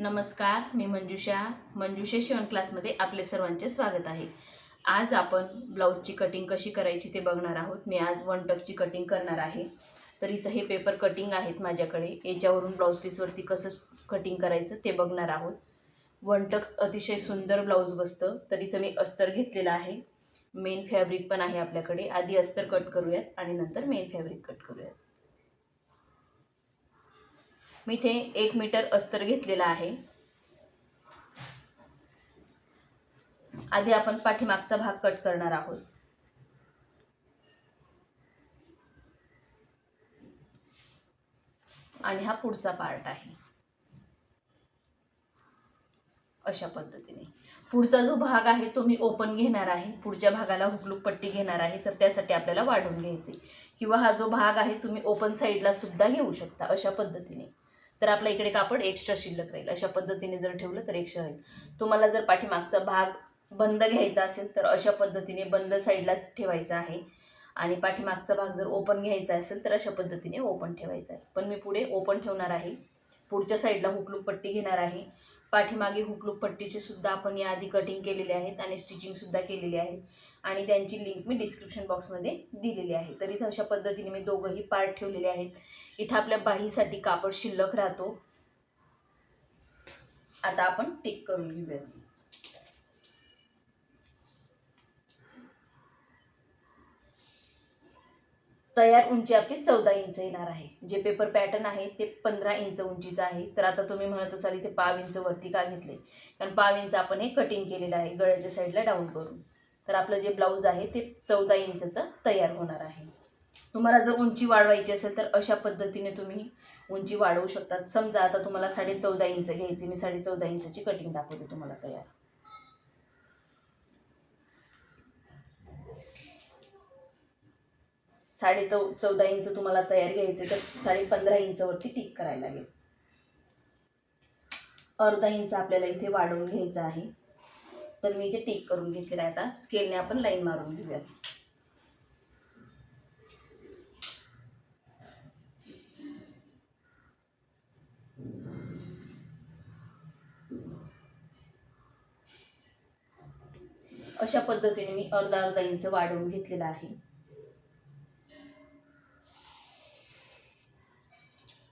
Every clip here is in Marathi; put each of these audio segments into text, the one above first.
नमस्कार मी मंजुषा. मंजुषा शिवण क्लासमध्ये आपले सर्वांचे स्वागत आहे. आज आपण ब्लाऊजची कटिंग कशी करायची ते बघणार आहोत. मी आज वन टकची कटिंग करणार आहे. तर इथं हे पेपर कटिंग आहेत माझ्याकडे. याच्यावरून ब्लाऊज पीसवरती कसं कटिंग करायचं ते बघणार आहोत. वन टक्स अतिशय सुंदर ब्लाऊज बसतं. तर इथं मी अस्तर घेतलेलं आहे. मेन फॅब्रिक पण आहे आपल्याकडे. आधी अस्तर कट करूयात आणि नंतर मेन फॅब्रिक कट करूयात. मी इथे एक मीटर अस्तर घेतलेला आहे. आधी आपण पाठीमागचा भाग कट करणार आहोत. आणि हा पुढचा पार्ट आहे. अशा पद्धतीने. पुढचा जो भाग आहे तो मी ओपन घेणार आहे. पुढच्या भागाला हुकलूक पट्टी घेणार आहे. तर त्यासाठी आपल्याला वाढवून घ्यायचे. किंवा हा जो भाग आहे तुम्ही ओपन साईडला सुद्धा घेऊ शकता. अशा पद्धतीने. तर आपल्या इकडे कापड एक्स्ट्रा शिल्लक राहील. अशा पद्धतीने जर ठेवलं तर एक्स्ट्रा राहील. तुम्हाला जर पाठीमागचा भाग बंद घ्यायचा असेल तर अशा पद्धतीने बंद साईडलाच ठेवायचा आहे. आणि पाठीमागचा भाग जर ओपन घ्यायचा असेल तर अशा पद्धतीने ओपन ठेवायचा आहे. पण मी पुढे ओपन ठेवणार आहे. पुढच्या साईडला हुकलूक पट्टी घेणार आहे. पाठीमागे हुकलूक पट्टीचे सुद्धा आपण याआधी कटिंग केलेले आहेत आणि स्टिचिंगसुद्धा केलेली आहे. आणि त्यांची लिंक मी डिस्क्रिप्शन बॉक्समध्ये दिलेली आहे. तर इथं अशा पद्धतीने मी दोघंही पार्ट ठेवलेले आहेत. इथं आपल्या बाहीसाठी कापड शिल्लक राहतो. आता आपण टिक करून घेऊया तयार उंची आपली चौदा इंच येणार आहे. जे पेपर पॅटर्न आहे ते पंधरा इंच उंचीचं आहे. तर आता तुम्ही म्हणत असाल इथे पाव इंच वरती का घेतले? कारण पाव इंच आपण हे कटिंग केलेलं आहे गळ्याच्या साईडला डाऊन करून. तर आपलं जे ब्लाऊज आहे ते चौदा इंचचं तयार होणार आहे. तुम्हाला जर उंची वाढवायची असेल तर अशा पद्धतीने तुम्ही उंची वाढवू शकतात. समजा आता तुम्हाला साडे चौदा इंच घ्यायची मी साडे चौदा इंचची कटिंग दाखवते तुम्हाला तयार. साडे चौ चौदा इंच तुम्हाला तयार घ्यायचे तर साडे पंधरा इंचवरती टिक करायला लागेल. अर्धा इंच आपल्याला इथे वाढवून घ्यायचं आहे. तर मी इथे टिक करून घेतलेलं आहे आता. स्केलने आपण लाईन मारून घेऊयात. अशा पद्धतीने मी अर्धा अर्धा इंच वाढवून घेतलेला आहे.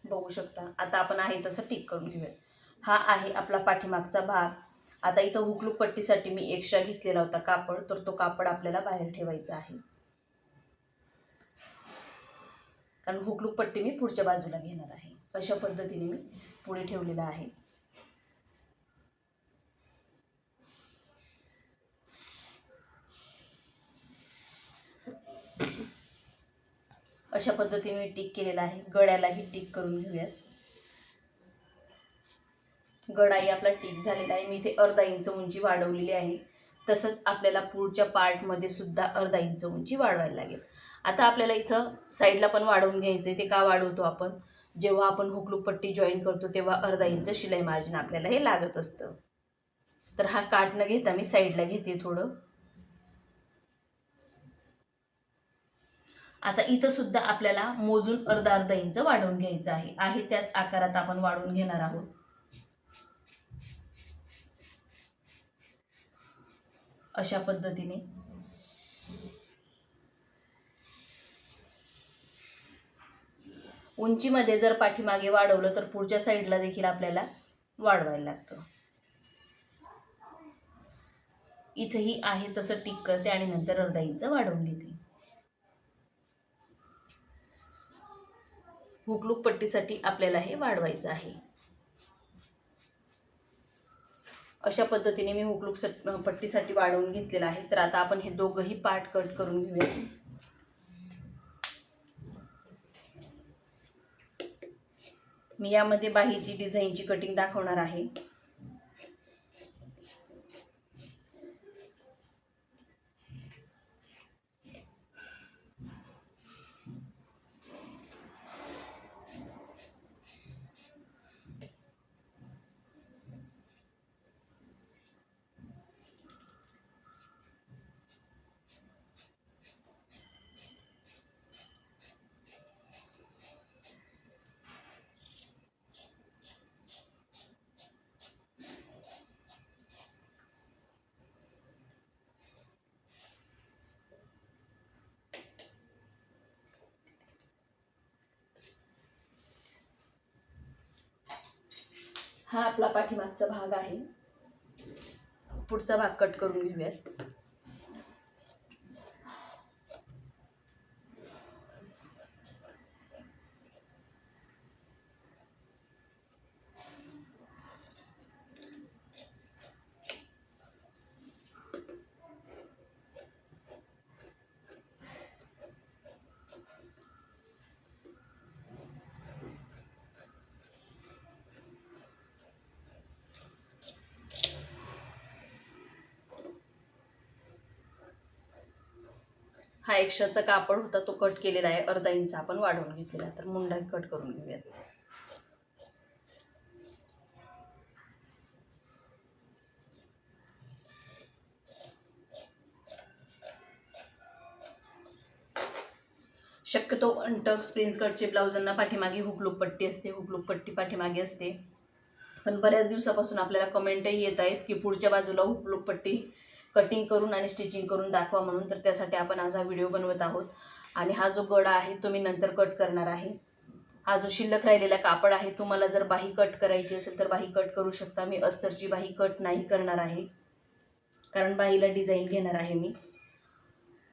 बघू शकता. आता आपण आहे तसं टिक करून घेऊया हा आहे आपला पाठीमागचा भाग. आता इथं हुकलूक पट्टीसाठी मी एक्स्ट्रा घेतलेला होता कापड तर तो कापड आपल्याला बाहेर ठेवायचा आहे. कारण हुकलूक पट्टी मी पुढच्या बाजूला घेणार आहे. अशा पद्धतीने मी पुढे ठेवलेला आहे. अशा पद्धतीने मी टिक केलेला आहे. गळ्यालाही टिक करून घेऊयात. गडाही आपला टिक झालेला आहे. मी इथे अर्धा इंच उंची वाढवलेली आहे. तसंच आपल्याला पुढच्या पार्टमध्ये सुद्धा अर्धा इंच उंची वाढवायला लागेल. आता आपल्याला इथं साईडला पण वाढवून घ्यायचं आहे ते का वाढवतो आपण? जेव्हा आपण हुकलूक पट्टी जॉईन करतो तेव्हा अर्धा इंच शिलाई मार्जिन आपल्याला हे लागत असतं. तर हा काट न घेता मी साईडला घेते थोडं. आता इथं सुद्धा आपल्याला मोजून अर्धा अर्धा इंच वाढवून घ्यायचं आहे. आहे त्याच आकारात आपण वाढवून घेणार आहोत. अशा पद्धतीने. उंचीमध्ये जर पाठीमागे वाढवलं तर पुढच्या साईडला देखील आपल्याला वाढवायला लागतं. इथंही आहे तसं टिक करते आणि नंतर अर्धा इंच वाढवून घेते हुकलूक पट्टीसाठी आपल्याला हे वाढवायचं आहे. अशा पद्धतीने मी हुकलूक सट पट्टीसाठी वाढवून घेतलेलं आहे. तर आता आपण हे दोघंही पार्ट कट करून घेऊया. मी यामध्ये बाहीची डिझाईनची कटिंग दाखवणार आहे. हा आपला पाठीमागचा भाग आहे. पुढचा भाग कट करून घेऊयात. हा एकशाचा कापड होता तो कट केलेला आहे अर्धा इंच आपण वाढवून घेतलेला. तर मुंडा कट करून घेऊयात. शक्यतो अंटक्स प्रिन्स कटचे ब्लाउजांना पाठीमागे हुकलूक पट्टी असते. हुकलूक पट्टी पाठीमागे असते. पण बऱ्याच दिवसापासून आपल्याला कमेंटही येत आहेत की पुढच्या बाजूला हुकलूक पट्टी कटिंग करून आणि स्टिचिंग करून दाखवा म्हणून तर त्यासाठी आपण आज हा व्हिडिओ बनवत आहोत. आणि हा जो गडा आहे तो मी नंतर कट करणार आहे. हा जो शिल्लक राहिलेला कापड आहे तुम्हाला जर बाही कट करायची असेल तर बाही कट करू शकता. मी अस्तरची बाही कट नाही करणार आहे. कारण बाहीला डिझाईन घेणार आहे मी.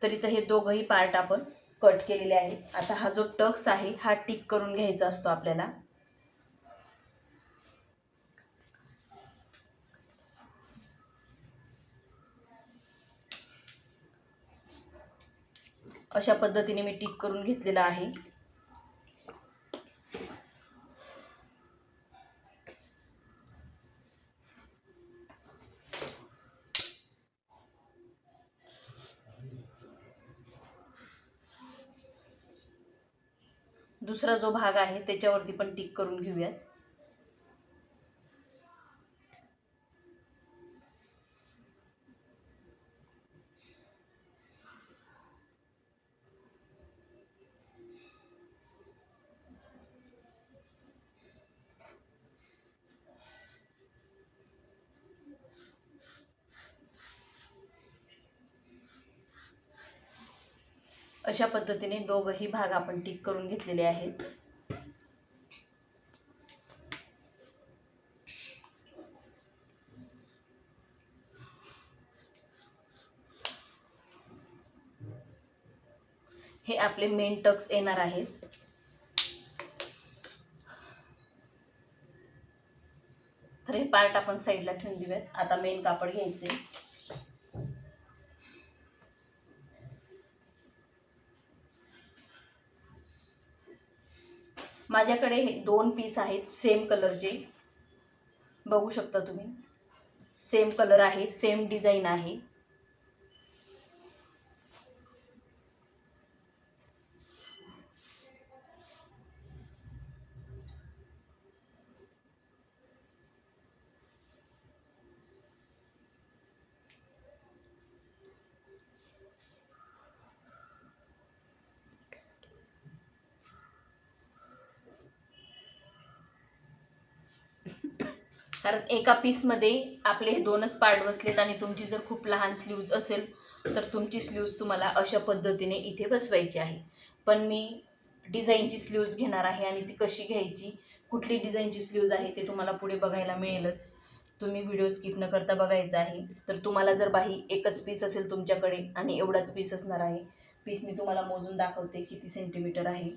तर इथं हे दोघंही पार्ट आपण कट केलेले आहेत. आता हा जो टक्स आहे हा टिक करून घ्यायचा असतो आपल्याला. अशा पद्धतीने मी टिक करून घेतलेला आहे. दुसरा जो भाग आहे त्याच्यावरती पण टिक करून घेऊयात. अशा पद्धतीने दोघंही भाग आपण टिक करून घेतलेले आहेत. हे आपले मेन टक्स येणार आहेत. तर हे पार्ट आपण साईडला ठेवून देऊयात. आता मेन कापड घ्यायचे माझ्याकडे हे दोन पीस आहेत सेम कलरचे बघू शकता तुम्ही. सेम कलर आहे सेम डिझाईन आहे. कारण एका पीसमध्ये आपले हे दोनच पार्ट बसलेत आणि तुमची जर खूप लहान स्लीव्ज असेल तर तुमची स्लीव्ज तुम्हाला अशा पद्धतीने इथे बसवायची आहे. पण मी डिझाईनची स्लीव्ज घेणार आहे आणि ती कशी घ्यायची कुठली डिझाईनची स्लीव्ज आहे ते तुम्हाला पुढे बघायला मिळेलच. तुम्ही व्हिडिओ स्किप न करता बघायचा आहे. तर तुम्हाला जर बाही एकच पीस असेल तुमच्याकडे आणि एवढाच पीस असणार आहे पीस मी तुम्हाला मोजून दाखवते किती सेंटीमीटर आहे.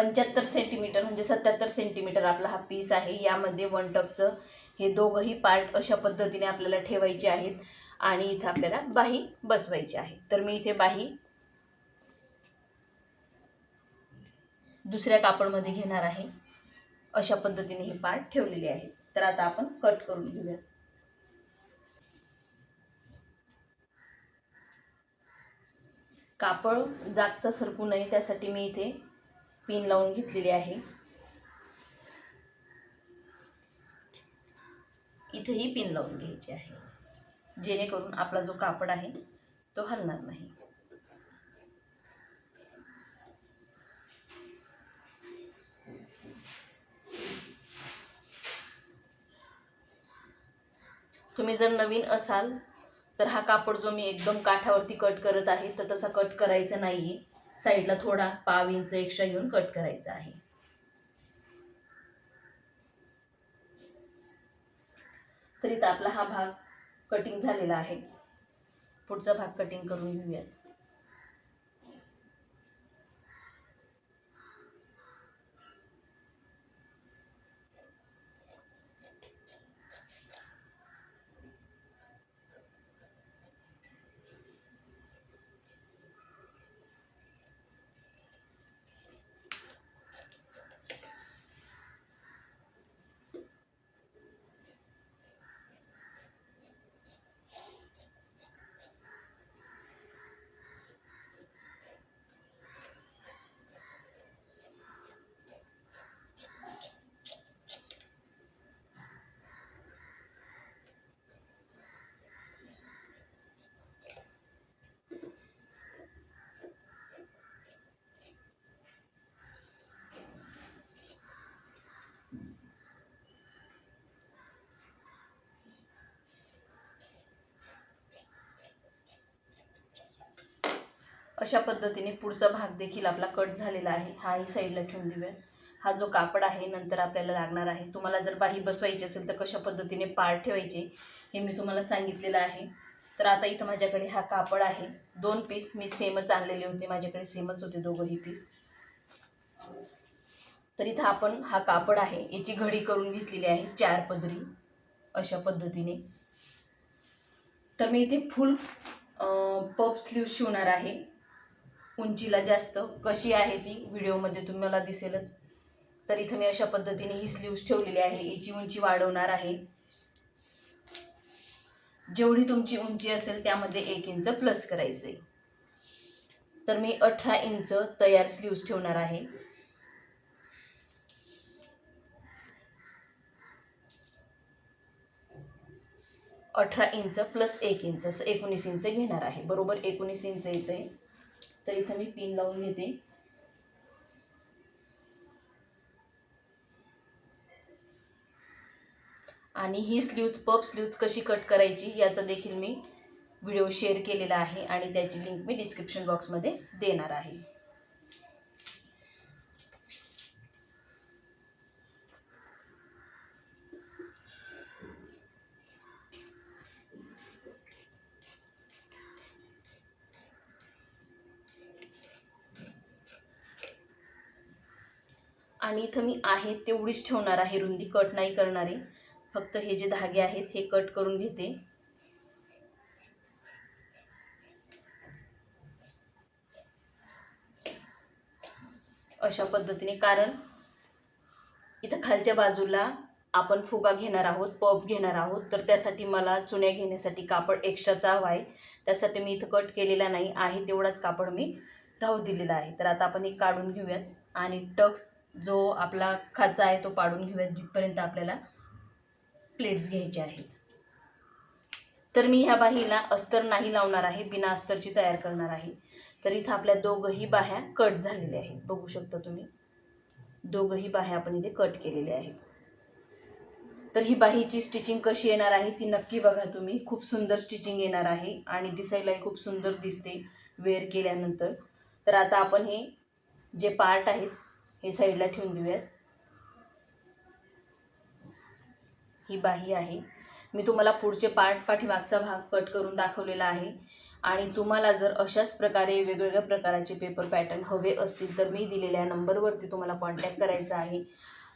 पंच्याहत्तर सेंटीमीटर म्हणजे सत्याहत्तर सेंटीमीटर आपला हा पीस आहे. यामध्ये वन टकचं हे दोघंही पार्ट अशा पद्धतीने आपल्याला ठेवायचे आहेत आणि इथं आपल्याला बाही बसवायची आहे. तर मी इथे बाही दुसऱ्या कापडमध्ये घेणार आहे. अशा पद्धतीने हे पार्ट ठेवलेले आहेत तर आता आपण कट करून घेऊया. कापड जागचा सरकू नये त्यासाठी मी इथे पिन लावून घेतलेली आहे. इथेही पिन लावून घ्यायची आहे. जेणेकरून आपला जो कापड आहे तो हलणार नाही. तुम्ही जर नवीन असाल तर हा कापड जो मी एकदम काठावरती कट करत आहे तर तसा कट करायचा नाही आहे साईडला थोडा पाव इंच एक्स्ट्रा घेऊन कट करायचा आहे. तर आपला हा भाग कटिंग झालेला आहे. पुढचा भाग कटिंग करून घेऊयात. अशा पद्धतीने पुढचा भाग देखील आपला कट झालेला आहे. हाही साईडला ठेवून देऊया. हा जो कापड आहे नंतर आपल्याला लागणार आहे. तुम्हाला जर बाही बसवायची असेल तर कशा पद्धतीने पार ठेवायचे हे मी तुम्हाला सांगितलेलं आहे. तर आता इथं माझ्याकडे हा कापड आहे. दोन पीस मी सेमच आणलेले होते. माझ्याकडे सेमच होते दोघंही पीस तर इथं आपण हा कापड आहे. याची घडी करून घेतलेली आहे. चार पदरी. अशा पद्धतीने. तर मी इथे फुल पप स्लीव शिवणार आहे. उंचीला जास्त कशी आहे ती व्हिडिओमध्ये तुम्हाला दिसेलच. तर इथं मी अशा पद्धतीने ही स्लीव्स ठेवलेली आहे. हिची उंची वाढवणार आहे. जेवढी तुमची उंची असेल त्यामध्ये एक इंच प्लस करायचं आहे तर मी अठरा इंच तयार स्लीव्स ठेवणार आहे. अठरा इंच प्लस एक इंच असं एकोणीस इंच घेणार आहे. बरोबर एकोणीस इंच येते तर इथं मी पिन लावून घेते. आणि ही स्लीव्ज पप स्लीव्ज कशी कट करायची याचा देखील मी व्हिडिओ शेअर केलेला आहे आणि त्याची लिंक मी डिस्क्रिप्शन बॉक्समध्ये देणार आहे. आणि इथं मी आहे तेवढीच ठेवणार आहे रुंदी कट नाही करणार. आहे फक्त हे जे धागे आहेत हे कट करून घेते. अशा पद्धतीने कारण इथं खालच्या बाजूला आपण फुगा घेणार आहोत पप घेणार आहोत तर त्यासाठी मला चुन्या घेण्यासाठी कापड एक्स्ट्राचा हवा आहे. त्यासाठी मी इथं कट केलेला नाही आहे तेवढाच कापड मी राहू दिलेला आहे. तर आता आपण हे काढून घेऊयात आणि टक्स जो आपला खाचा आहे तो पाडून घेऊयात जिथपर्यंत आपल्याला प्लेट्स घ्यायचे आहेत. तर मी ह्या बाहीला अस्तर नाही लावणार आहे बिना अस्तरची तयार करणार आहे. तर इथं आपल्या दोघंही बाह्या कट झालेल्या आहेत. बघू शकता तुम्ही. दोघंही बाह्या आपण इथे कट केलेल्या आहेत. तर ही बाहीची स्टिचिंग कशी येणार आहे ती नक्की बघा तुम्ही. खूप सुंदर स्टिचिंग येणार आहे आणि दिसायलाही खूप सुंदर दिसते. वेअर केल्यानंतर. तर आता आपण हे जे पार्ट आहेत हे साईडला ठेवून देऊयात. ही बाही आहे. मी तुम्हाला पुढचे पार्ट पाठीमागचा भाग कट करून दाखवलेला आहे. आणि तुम्हाला जर अशाच प्रकारे वेगवेगळ्या प्रकाराचे पेपर पॅटर्न हवे असतील तर मी दिलेल्या नंबरवरती तुम्हाला कॉन्टॅक्ट करायचा आहे.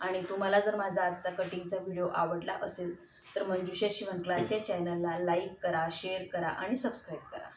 आणि तुम्हाला जर माझा आजचा कटिंगचा व्हिडिओ आवडला असेल तर मंजुषा शिवण क्लास या चॅनलला लाईक करा शेअर करा आणि सबस्क्राईब करा.